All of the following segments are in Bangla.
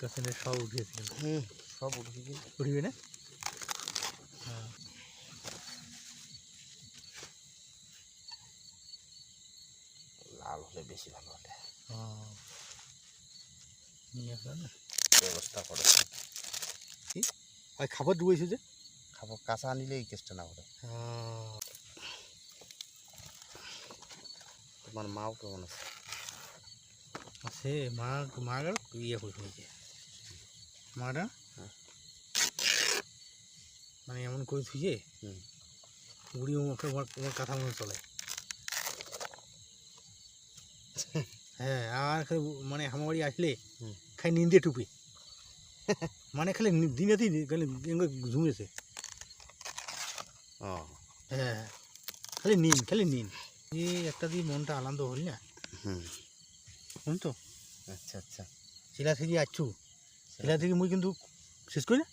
গাছের সব উঠেছে হুম। সব উঠে গেছে উঠবে না? হ্যাঁ। লাল হলে বেশি ভালো হবে। নিয়ে আসলাম না। ব্যবস্থা করে। আর খাবার ডুবেছে যে? খাব কাঁচা আনিলে এই কেসটা না করে তোমার মাও কেমন আছে? আছে মা মা গেল ইয়ে নিজে মাটা হ্যাঁ। মানে এমন করে থুয়ে। বুড়ি মুখে আমার কথা মনে চলে। হ্যাঁ আর খালি মানে আমার বাড়ি আসলে। খালি নিন্দে টুপি। মানে খালি দিনেতেই খালি ঝুমেছে। হ্যাঁ খালি নিন খালি নিন। এই একটা দিয়ে মনটা আনন্দ হল না? হুম। তো আচ্ছা আচ্ছা। শিলা থেকে আসছু শিলা থেকে মুই কিন্তু শেষ করি না?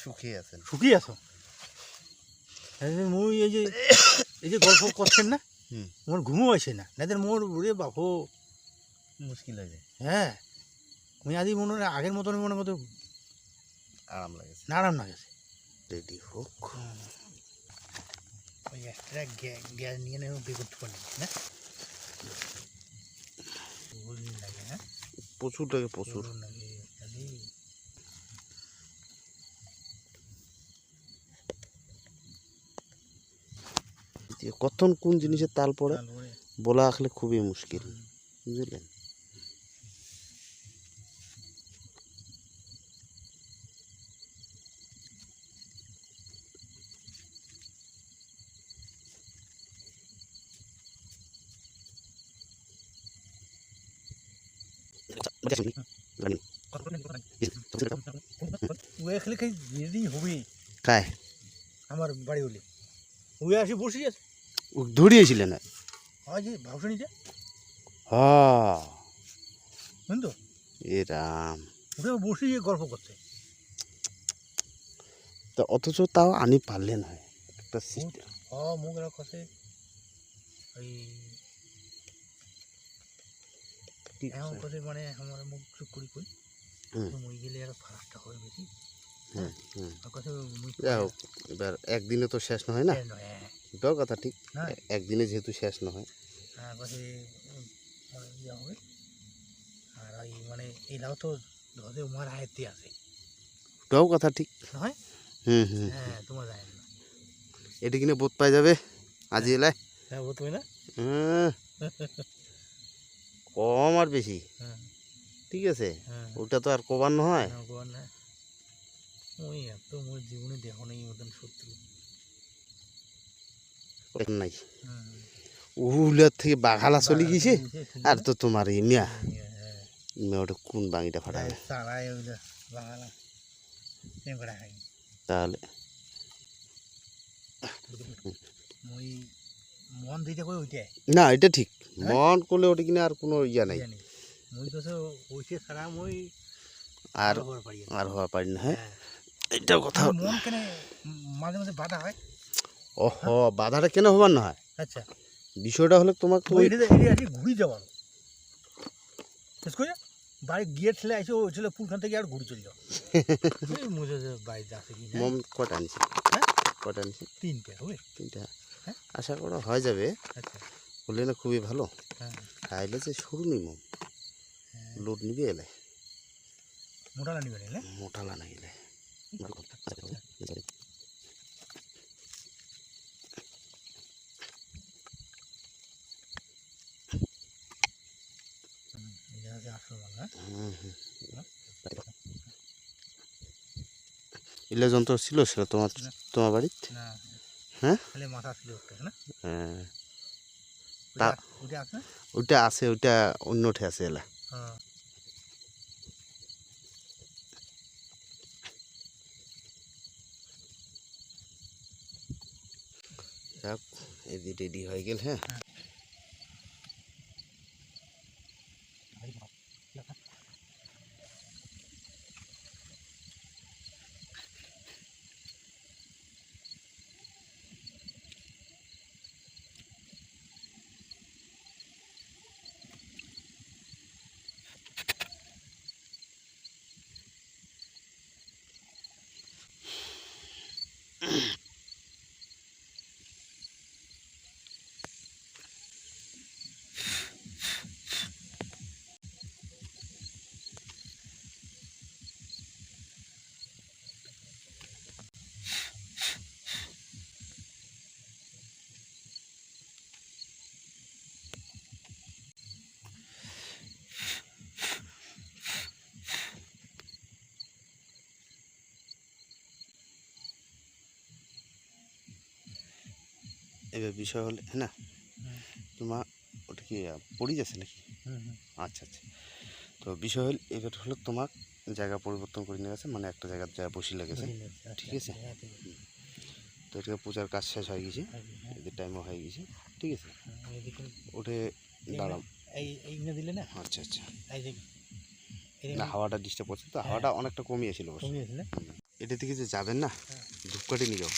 শুকিয়ে আছেন। শুকিয়ে আছো? মুই এই যে এই যে গল্প করছেন না। মোর ঘুমও আসে না। নাদের মোর রে বাপো। মুশকিল হয়ে যায়। হ্যাঁ। মুই আদি মনে হয় আগের মতন মনে মতো আরাম লাগেছে নারাম না গেছে রেডি হোক। ওই একটা গ্যাস নিয়ে নেব বে করতে পারি না? লাগে প্রচুর। লাগে। প্রচুর প্রচুর লাগে আদি যে কখন কোন জিনিসের তাল পড়ে বলা আসলে খুবই মুশকিল বুঝলেন? কায়? আমার বাড়ি হলে। ওয়ে আসি বসে আছে। ধরিয়েছিলেন। হয় যে ভাবছ নিতে হ বুঝলি তো বসে গল্প অথচ তাও আনি পারলেন হয় একটা সিস্টেম ওই মানে আমার মুখ চুপ করি হুম। মুই গেলে আর ফারাকটা হয় বেশি। আর যাই হোক এবার একদিনে তো শেষ না? হ্যাঁ, হ্যাঁ, এটাও কথা ঠিক না? একদিনে যেহেতু শেষ নয়। হ্যাঁ আর ওই মানে এই তো ধরে উমার আয়ত্তে আছে। ওটাও কথা ঠিক। নয়? হুম হুম। হ্যাঁ তোমার যায় না এটি কিনে বোধ পাই যাবে? আজি এলাই হ্যাঁ বুঝতে না? হুম। কম আর বেশি। হ্যাঁ। ঠিক আছে? হ্যাঁ। ওটা তো আর কবার নয় না, না ওই এত মোর জীবনে দেখো নেই মতন শত্রু। নাই। হুম। উহুলার থেকে বাঘালা চলে গেছে আর তো তোমার এই মিয়া। হ্যাঁ, মিয়া ওটা কোন বাঙিটা ফাটাবে হ্যাঁ, তাহলে। মন না এটা ঠিক। হ্যাঁ? মন করলে ওটা কিনে আর কোনো ইয়া নাই। আর। আর হওয়া পারি না। হ্যাঁ। হ্যাঁ। এটাও কথা। মন কেন মাঝে মাঝে বাধা হয়। ওহ বাধাটা কেন হবার না হয়? আচ্ছা। বিষয়টা হলে তোমাকে ওই ওই এটা এটা আছে ঘুরি যাওয়ার শেষ করে বাড়ি গিয়ে ঠেলে আসে ওই ছেলে পুলখান থেকে আর ঘুরি চলে যাও যে বাড়িতে আছে কি না মম কটা আনছে? হ্যাঁ? কটা আনছে? তিনটে হবে তিনটা। হ্যাঁ? আশা করা হয়ে যাবে। আচ্ছা। হলে না খুবই ভালো। হ্যাঁ। আইলে যে সরু নি মম। হ্যাঁ। লোড নিবে এলে। মোটা নিবে নিলে মোটা লানা গেলে। ইলে যন্ত্র ছিল সেটা তোমার তোমার বাড়িতে হ্যাঁ? খালি মাথা ছিল একটা না? হ্যাঁ। ওটা ওটা আছে? ওইটা অন্যঠে আছে এলা। যাক এদি রেডি হয়ে গেল হ্যাঁ। এবার বিষয় হলে হ্যাঁ না? তোমার ওটা কি পড়ে যাচ্ছে নাকি? আচ্ছা আচ্ছা। তো বিষয় হল এবার হলো তোমার জায়গা পরিবর্তন করে নিয়ে গেছে মানে একটা জায়গার যা বসি লেগেছে। ঠিক আছে। হ্যাঁ, ঠিক। আছে তো এটা পূজার কাজ শেষ হয়ে গেছে হ্যাঁ, হ্যাঁ, এদের টাইমও হয়ে গেছে ঠিক আছে? হ্যাঁ, ওঠে দাঁড়াম এই এই না দিলে না? আচ্ছা আচ্ছা। না হাওয়াটা ডিস্টার্ব করছে তো হাওয়াটা অনেকটা কমিয়েছিল এটা থেকে যে যাবেন না হ্যাঁ। ধূপকাঠি নিয়ে যাও।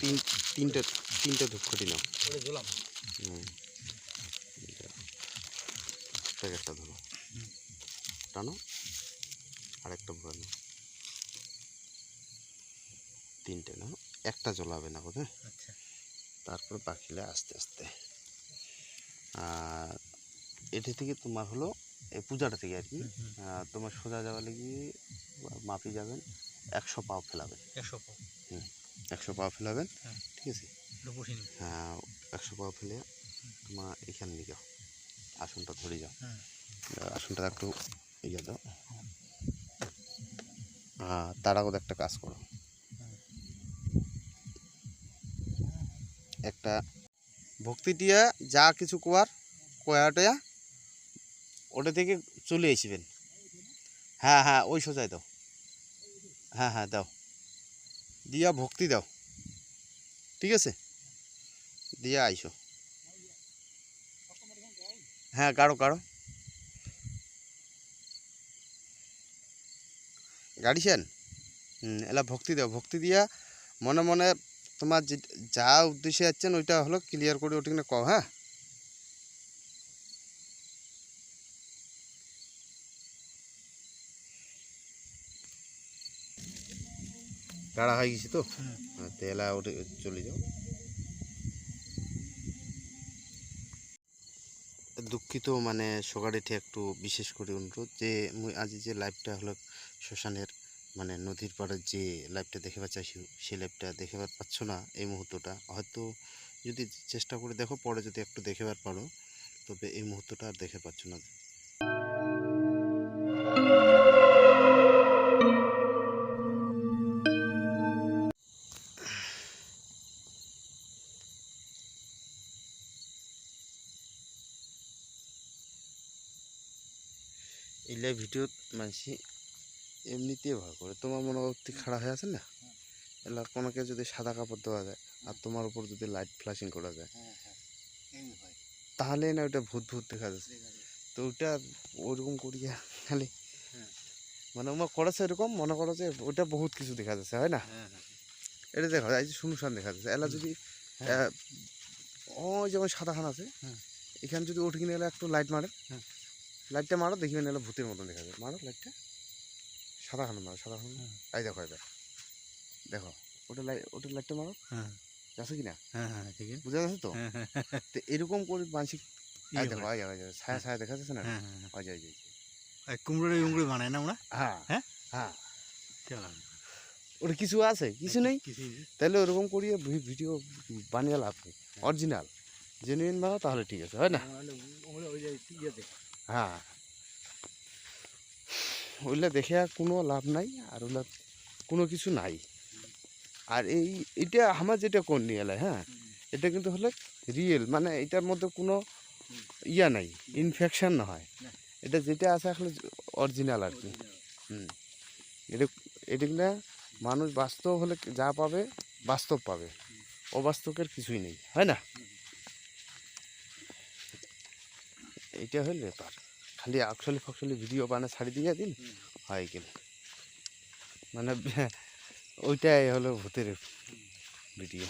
তিন তিনটে তিনটে ধূপকাঠি নাও। হুম। প্যাকেটটা ধরো হুম। টানো। আরেকটা ভরে নাও। তিনটে নাও। একটা জ্বলাবে না বোধ আচ্ছা। তারপর বাকিলে আস্তে আস্তে। আর এটি থেকে তোমার হলো এই পূজাটা থেকে আর কি হুম, হুম। তোমার সোজা যাওয়া লেগে মাপি যাবেন একশো পাও ফেলাবেন। একশো পাও। একশো পাও ফেলাবেন হ্যাঁ। ঠিক আছে? হ্যাঁ একশো পাও ফেলে তোমার এখানে যাও আসনটা ধরে যাও। হ্যাঁ। আসনটা একটু ইয়ে দাও। তার আগত একটা কাজ করো। একটা ভক্তি দিয়া যা কিছু কোয়ার কয়াটা ওটা থেকে চলে আসবেন। হ্যাঁ হ্যাঁ ওই সোজাই দাও। হ্যাঁ হ্যাঁ দাও। দিয়া ভক্তি দাও। ঠিক আছে? দিয়া আইসো। হ্যাঁ গাড়ো গাড়ো গাড়িছেন হুম এলা ভক্তি দাও। ভক্তি দিয়া মনে মনে তোমার যে উদ্দেশ্যে যাচ্ছেন ওইটা হলো ক্লিয়ার করে ওটা কিনা কও হ্যাঁ? গাড়া হয়ে গেছে তো? হুম। হ্যাঁ, ওটা চলে যাও। দুঃখিত মানে সকালেতে একটু বিশেষ করে অনুরোধ যে, মুই আজ যে লাইভটা হলো শ্মশানের মানে নদীর পাড়ের যে লাইভটা দেখেবার চাইছি, সেই লাইভটা দেখেবার পাচ্ছ না এই মুহূর্তটা। হয়তো যদি চেষ্টা করে দেখো, পরে যদি একটু দেখেবার পারো, তবে এই মুহূর্তটা আর দেখে পাচ্ছ না। এলে ভিডিওত মানসি এমনিতে ভয় করে। তোমার মনে মনোভক্তি খাড়া হয়ে আছে না? এলা কোনোকে যদি সাদা কাপড় দেওয়া যায় আর তোমার উপর যদি লাইট ফ্ল্যাশিং করা যায়। হ্যাঁ হ্যাঁ তাহলে না ওটা ভূত ভূত দেখা যাচ্ছে। তো ওটা ওরকম করিয়া খালি হ্যাঁ। মানে আমার করেছে এরকম মনে করো যে ওটা বহুত কিছু দেখা যাচ্ছে হয় না? এটা দেখা যায় এই যে শুনশান দেখা যাচ্ছে। এলা যদি ওই যেমন সাদা খান আছে। এখানে যদি ওঠে কিনে এলে একটু লাইট মারে। হ্যাঁ। লাইটটা মারো দেখবে এলে ভূতের মতন দেখা যায়। মারো লাইটটা। সাদা খান মারো সাদা খান। হ্যাঁ। এই দেখো এবার দেখো। ওটা লাইট ওটা লাইটটা মারো। হ্যাঁ। যাচ্ছে কিনা হ্যাঁ হ্যাঁ ঠিক আছে। বুঝা যাচ্ছে তো? হ্যাঁ হ্যাঁ তো এরকম করে মানসিক ইয়ে এই দেখো। এই দেখো, ছায়া ছায়া দেখা যাচ্ছে না? হ্যাঁ হ্যাঁ হ্যাঁ। ওই যে, ওই যে, এই কুমড়োর উমড়ে বানায় না ওরা? হ্যাঁ। হ্যাঁ? হ্যাঁ। চলো। ওটা কিছু আছে? কিছু নেই? তাহলে ওরকম করিয়ে ভিডিও বানিয়ে লাভ অরিজিনাল জেনুইন বানাও তাহলে ঠিক আছে হয় না? হ্যাঁ। ওইগুলা দেখে আর কোনো লাভ নাই, আর ওগুলা কোনো কিছু নাই। আর এই এটা আমার যেটা কোন নিয়ে এলাই হ্যাঁ? এটা কিন্তু হলে রিয়েল মানে এটার মধ্যে কোনো ইয়া নাই ইনফেকশান না হয়। এটা যেটা আছে আসলে অরিজিনাল আর কি। হুম। এটা এটা কিনা মানুষ বাস্তব হলে যা পাবে বাস্তব পাবে অবাস্তবের কিছুই নেই, হয় না? এইটা হল ব্যাপার খালি আকসলি ফকসলি ভিডিও বানা ছাড়ি দিয়ে দিন হয় গেল। মানে ওইটাই হলো ভূতের ভিডিও।